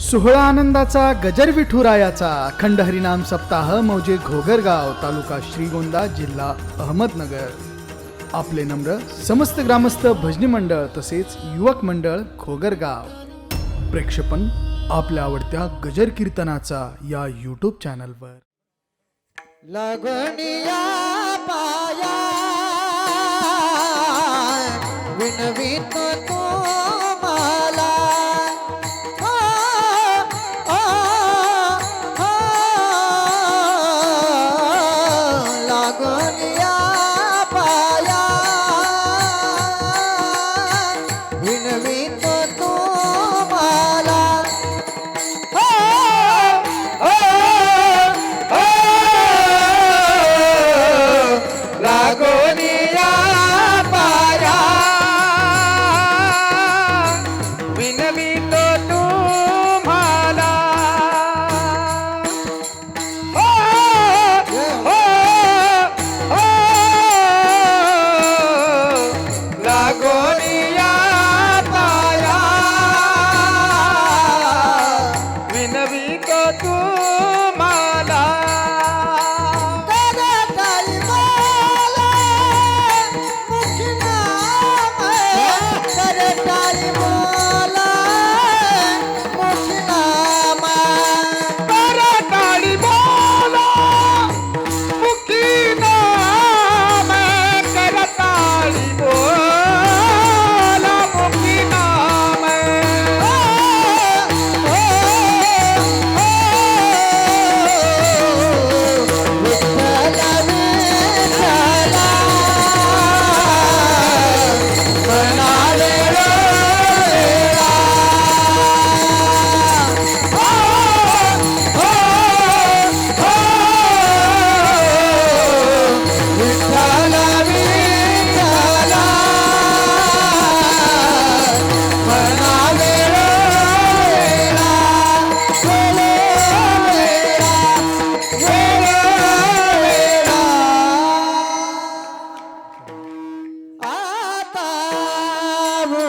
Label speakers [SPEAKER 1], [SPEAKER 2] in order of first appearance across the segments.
[SPEAKER 1] सोहळा आनंदाचा गजर विठुरायाचा अखंड हरिनाम सप्ताह मौजे घोगरगाव तालुका श्रीगोंदा जिल्हा अहमदनगर. आपले नम्र समस्त ग्रामस्थ भजनी मंडळ तसेच युवक मंडळ घोगरगाव. प्रेक्षेपण आपल्या आवडत्या गजर कीर्तनाचा या यूट्यूब चॅनलवर
[SPEAKER 2] लगनिया पाया विनवीत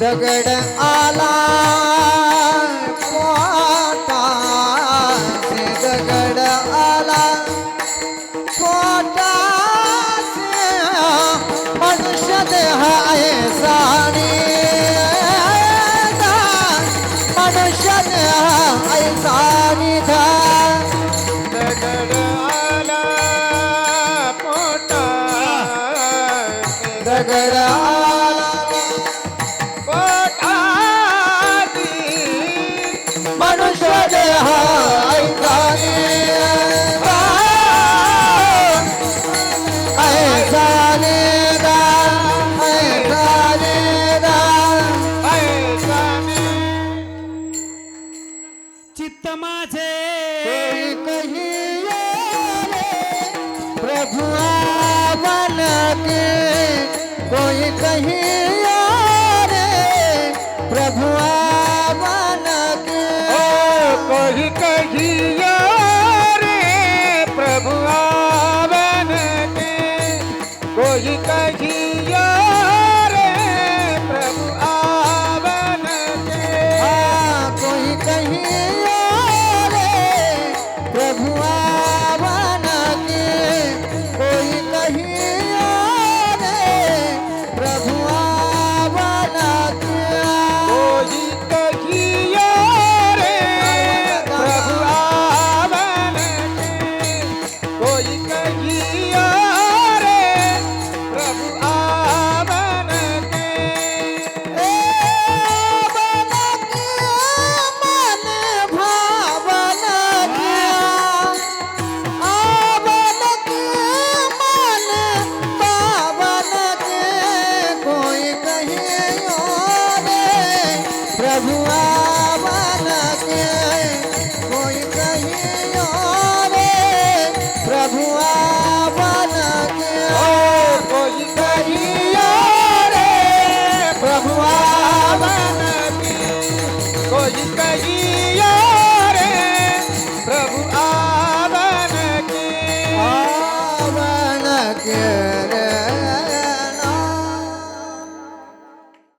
[SPEAKER 2] दगड आला पोटा दगड आला. पोटा मनुष्य देह आहे साणी साणी दगड आला पोटा दगड आला
[SPEAKER 3] चित्त माझे
[SPEAKER 2] कोई कहिए प्रभु आवन के कोई कहिए रे प्रभु आवन के कोई कहिए रे प्रभु आवन के कोई voar.